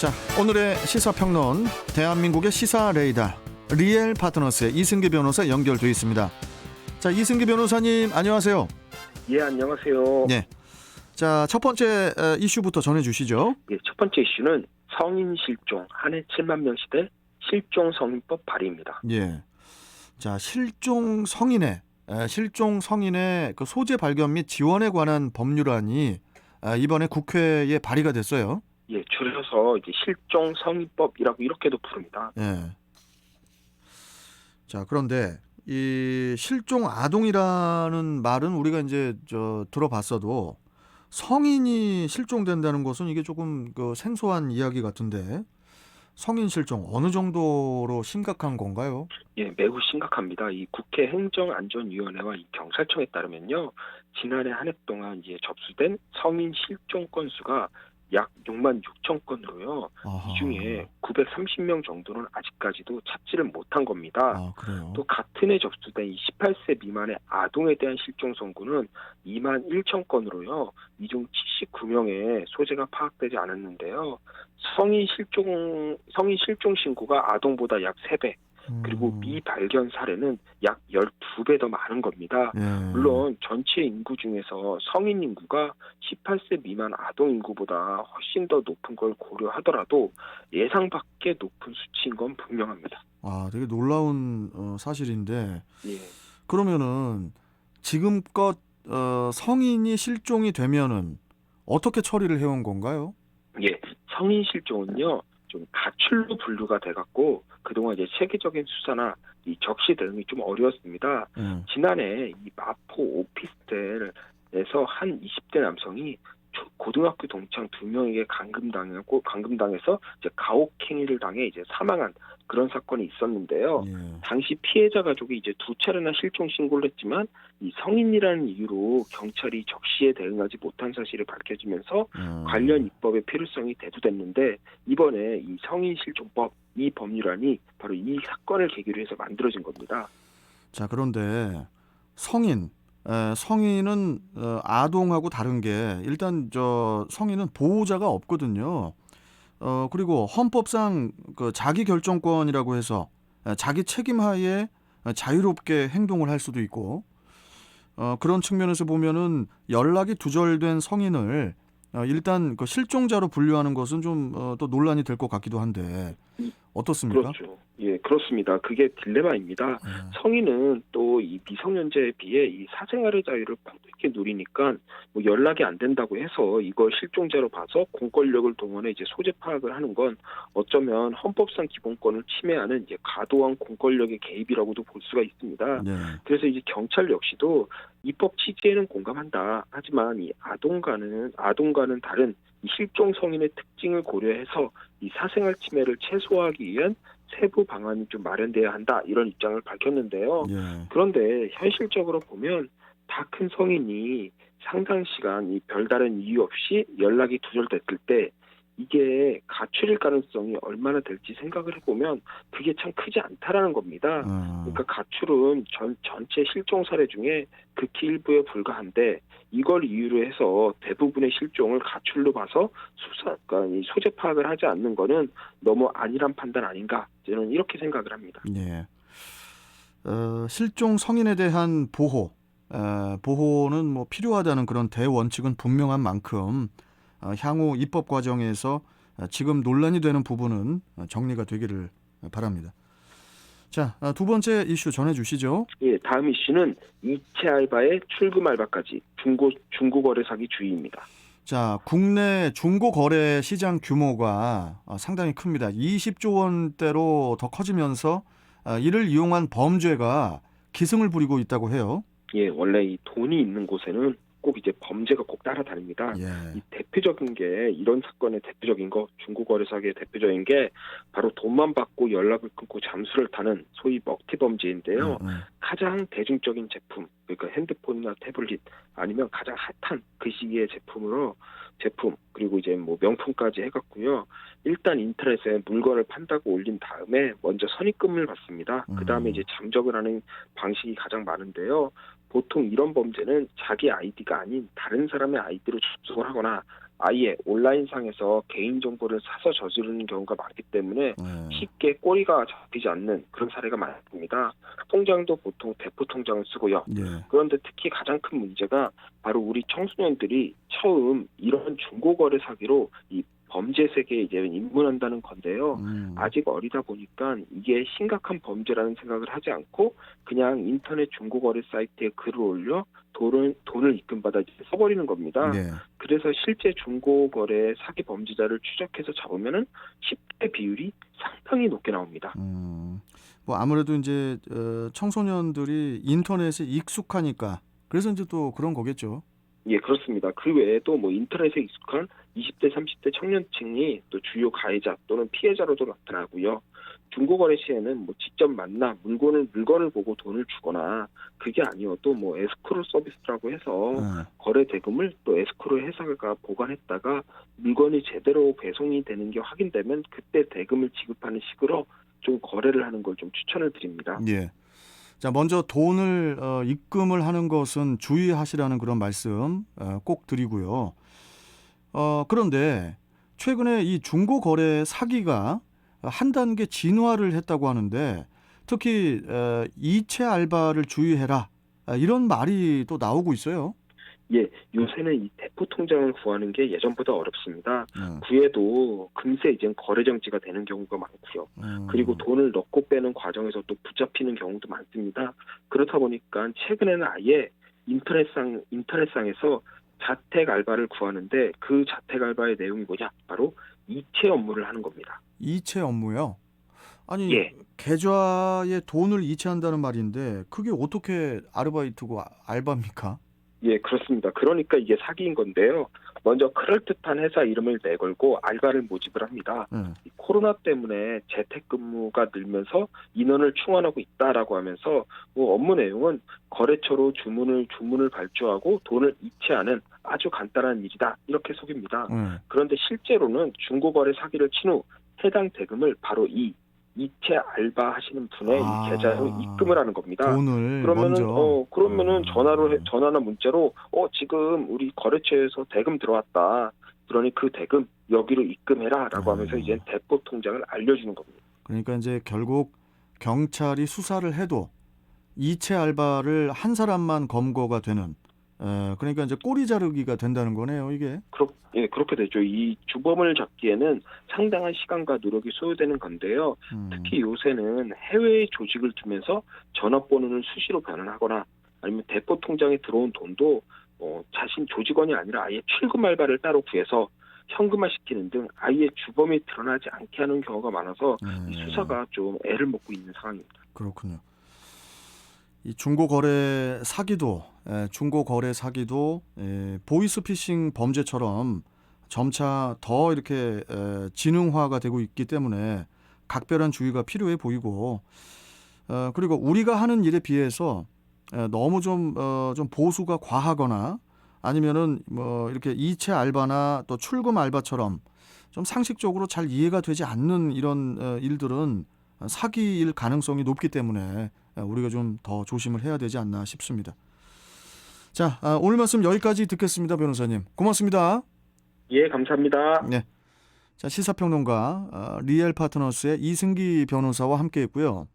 자, 오늘의 시사평론 대한민국의 시사 레이더 리엘 파트너스의 이승기 변호사 연결돼 있습니다. 자, 이승기 변호사님 안녕하세요. 예, 안녕하세요. 네. 자, 첫 번째 에, 이슈부터 전해 주시죠. 예, 첫 번째 이슈는 성인 실종 한 해 7만 명 시대 실종 성인법 발의입니다. 예. 자, 실종 성인의 에, 실종 성인의 그 소재 발견 및 지원에 관한 법률안이 아, 이번에 국회에 발의가 됐어요. 예, 줄여서 이제 실종 성인법이라고 이렇게도 부릅니다. 예. 자, 그런데 이 실종 아동이라는 말은 우리가 이제 저 들어봤어도 성인이 실종된다는 것은 이게 조금 그 생소한 이야기 같은데 성인 실종 어느 정도로 심각한 건가요? 예, 매우 심각합니다. 이 국회 행정안전위원회와 이 경찰청에 따르면요, 지난해 한 해 동안 이제 접수된 성인 실종 건수가 약 6만 6천 건으로요. 아하. 이 중에 930명 정도는 아직까지도 찾지를 못한 겁니다. 아. 또 같은 해 접수된 이 18세 미만의 아동에 대한 실종 선고는 2만 1천 건으로요. 이 중 79명의 소재가 파악되지 않았는데요. 성인 실종 성인 실종 신고가 아동보다 약 3배, 그리고 음, 미발견 사례는 약 12배 더 많은 겁니다. 예. 물론 전체 인구 중에서 성인 인구가 18세 미만 아동 인구보다 훨씬 더 높은 걸 고려하더라도 예상 밖의 높은 수치인 건 분명합니다. 아, 되게 놀라운 어, 사실인데 예. 그러면은 지금껏 어, 성인이 실종이 되면은 어떻게 처리를 해온 건가요? 예, 성인 실종은요, 좀 가출로 분류가 돼갖고, 그동안 이제 체계적인 수사나 이 적시 대응이 좀 어려웠습니다. 예. 지난해 이 마포 오피스텔에서 한 20대 남성이 초- 고등학교 동창 두 명에게 감금당하고, 감금당해서 이제 가혹행위를 당해 이제 사망한 그런 사건이 있었는데요. 예. 당시 피해자 가족이 이제 두 차례나 실종 신고를 했지만 이 성인이라는 이유로 경찰이 적시에 대응하지 못한 사실이 밝혀지면서 음. 관련 입법의 필요성이 대두됐는데 이번에 이 성인 실종법 이 법률안이 바로 이 사건을 계기로 해서 만들어진 겁니다. 자 그런데 성인 에, 성인은 어, 아동하고 다른 게 일단 저 성인은 보호자가 없거든요. 어 그리고 헌법상 그 자기 결정권이라고 해서 에, 자기 책임 하에 어, 자유롭게 행동을 할 수도 있고 어 그런 측면에서 보면은 연락이 두절된 성인을 어, 일단 그 실종자로 분류하는 것은 좀 어, 또 논란이 될 것 같기도 한데 어떻습니까? 그렇죠. 예, 그렇습니다. 그게 딜레마입니다. 예. 성인은 또 이 미성년자에 비해 이 사생활의 자유를 풍부하게 누리니까 뭐 연락이 안 된다고 해서 이걸 실종자로 봐서 공권력을 동원해 이제 소재 파악을 하는 건 어쩌면 헌법상 기본권을 침해하는 이제 과도한 공권력의 개입이라고도 볼 수가 있습니다. 네. 그래서 이제 경찰 역시도 입법 취지에는 공감한다. 하지만 이 아동과는 아동과는 다른 이 실종 성인의 특징을 고려해서 이 사생활 침해를 최소화하기 위한 세부 방안이 좀 마련돼야 한다. 이런 입장을 밝혔는데요. 예. 그런데 현실적으로 보면 다 큰 성인이 상당 시간 이 별다른 이유 없이 연락이 두절됐을 때 이게 가출일 가능성이 얼마나 될지 생각을 해보면 그게 참 크지 않다라는 겁니다. 어. 그러니까 가출은 전 전체 실종 사례 중에 극히 일부에 불과한데 이걸 이유로 해서 대부분의 실종을 가출로 봐서 수사, 그러니까 이 소재 파악을 하지 않는 거는 너무 안일한 판단 아닌가 저는 이렇게 생각을 합니다. 예. 어, 실종 성인에 대한 보호, 에, 보호는 뭐 필요하다는 그런 대원칙은 분명한 만큼 어, 향후 입법 과정에서 어, 지금 논란이 되는 부분은 어, 정리가 되기를 바랍니다. 자, 어, 두 번째 이슈 전해 주시죠. 예, 다음 이슈는 이체 알바의 출금 알바까지 중고 중고 거래 사기 주의입니다. 자, 국내 중고 거래 시장 규모가 어, 상당히 큽니다. 20조 원대로 더 커지면서 어, 이를 이용한 범죄가 기승을 부리고 있다고 해요. 예, 원래 이 돈이 있는 곳에는 꼭 이제 범죄가 꼭 따라다닙니다. 예. 이 대표적인 게 이런 사건의 대표적인 거 중고거래 사기의 대표적인 게 바로 돈만 받고 연락을 끊고 잠수를 타는 소위 먹튀 범죄인데요. 음, 음. 가장 대중적인 제품 그러니까 핸드폰이나 태블릿 아니면 가장 핫한 그 시기의 제품으로 제품 그리고 이제 뭐 명품까지 해갖고요. 일단 인터넷에 물건을 판다고 올린 다음에 먼저 선입금을 받습니다. 그 다음에 음. 이제 잠적을 하는 방식이 가장 많은데요. 보통 이런 범죄는 자기 아이디가 아닌 다른 사람의 아이디로 접속을 하거나 아예 온라인상에서 개인정보를 사서 저지르는 경우가 많기 때문에 네. 쉽게 꼬리가 잡히지 않는 그런 사례가 많습니다. 통장도 보통 대포 통장을 쓰고요. 예. 그런데 특히 가장 큰 문제가 바로 우리 청소년들이 처음 이런 중고거래 사기로 이 범죄 세계에 이제 입문한다는 건데요. 음. 아직 어리다 보니까 이게 심각한 범죄라는 생각을 하지 않고 그냥 인터넷 중고거래 사이트에 글을 올려 돈을 돈을 입금받아 써버리는 겁니다. 네. 그래서 실제 중고거래 사기 범죄자를 추적해서 잡으면은 10대 비율이 상당히 높게 나옵니다. 음. 뭐 아무래도 이제 어, 청소년들이 인터넷에 익숙하니까 그래서 이제 또 그런 거겠죠. 예, 그렇습니다. 그 외에도 뭐 인터넷에 익숙한 20대, 30대 청년층이 또 주요 가해자 또는 피해자로도 나타나고요. 중고거래 시에는 뭐 직접 만나 물건을 물건을 보고 돈을 주거나 그게 아니어도 뭐 에스크로 서비스라고 해서 네. 거래 대금을 또 에스크로 회사가 보관했다가 물건이 제대로 배송이 되는 게 확인되면 그때 대금을 지급하는 식으로 좀 거래를 하는 걸 좀 추천을 드립니다. 예. 자, 먼저 돈을 어, 입금을 하는 것은 주의하시라는 그런 말씀 어, 꼭 드리고요. 어, 그런데 최근에 이 중고 거래 사기가 한 단계 진화를 했다고 하는데 특히 어, 이체 알바를 주의해라 아, 이런 말이 또 나오고 있어요. 예, 요새는 이 대포 통장을 구하는 게 예전보다 어렵습니다. 음, 구해도 금세 이제 거래 정지가 되는 경우가 많고요. 음, 그리고 돈을 넣고 빼는 과정에서 또 붙잡히는 경우도 많습니다. 그렇다 보니까 최근에는 아예 인터넷상 인터넷상에서 자택 알바를 구하는데 그 자택 알바의 내용이 뭐냐? 바로 이체 업무를 하는 겁니다. 이체 업무요. 아니 예. 계좌에 돈을 이체한다는 말인데 그게 어떻게 아르바이트고 아- 알바입니까? 예, 그렇습니다. 그러니까 이게 사기인 건데요. 먼저 그럴듯한 회사 이름을 내걸고 알바를 모집을 합니다. 네. 이 코로나 때문에 재택근무가 늘면서 인원을 충원하고 있다라고 하면서 뭐 업무 내용은 거래처로 주문을 주문을 발주하고 돈을 이체하는 아주 간단한 일이다 이렇게 속입니다. 네. 그런데 실제로는 중고거래 사기를 친 후 해당 대금을 바로 이 이체 알바 하시는 분의 아. 이 계좌로 입금을 하는 겁니다. 돈을 그러면은 먼저 어 그러면은 음. 전화로 해- 전화나 문자로 어 지금 우리 거래처에서 대금 들어왔다. 그러니 그 대금 여기로 입금해라라고 음. 하면서 이제 대포 통장을 알려주는 겁니다. 그러니까 이제 결국 경찰이 수사를 해도 이체 알바를 한 사람만 검거가 되는 에, 그러니까 이제 꼬리 자르기가 된다는 거네요 이게 그렇 예 그렇게 되죠. 이 주범을 잡기에는 상당한 시간과 노력이 소요되는 건데요. 음, 특히 요새는 해외에 조직을 두면서 전화번호는 수시로 변환하거나 아니면 대포 통장에 들어온 돈도 어, 자신 조직원이 아니라 아예 출금 알바를 따로 구해서 현금화 시키는 등 아예 주범이 드러나지 않게 하는 경우가 많아서 이 네, 수사가 좀 애를 먹고 있는 상황입니다. 그렇군요. 이 중고 거래 사기도 에, 중고 거래 사기도 에, 보이스 피싱 범죄처럼 점차 더 이렇게 에, 지능화가 되고 있기 때문에 각별한 주의가 필요해 보이고 어, 그리고 우리가 하는 일에 비해서 에, 너무 좀, 어, 좀 보수가 과하거나 아니면은 뭐 이렇게 이체 알바나 또 출금 알바처럼 좀 상식적으로 잘 이해가 되지 않는 이런 어, 일들은 사기일 가능성이 높기 때문에 우리가 좀 더 조심을 해야 되지 않나 싶습니다. 자, 아, 오늘 말씀 여기까지 듣겠습니다, 변호사님. 고맙습니다. 예, 감사합니다. 자, 시사평론가 아, 리엘 파트너스의 이승기 변호사와 함께 했고요.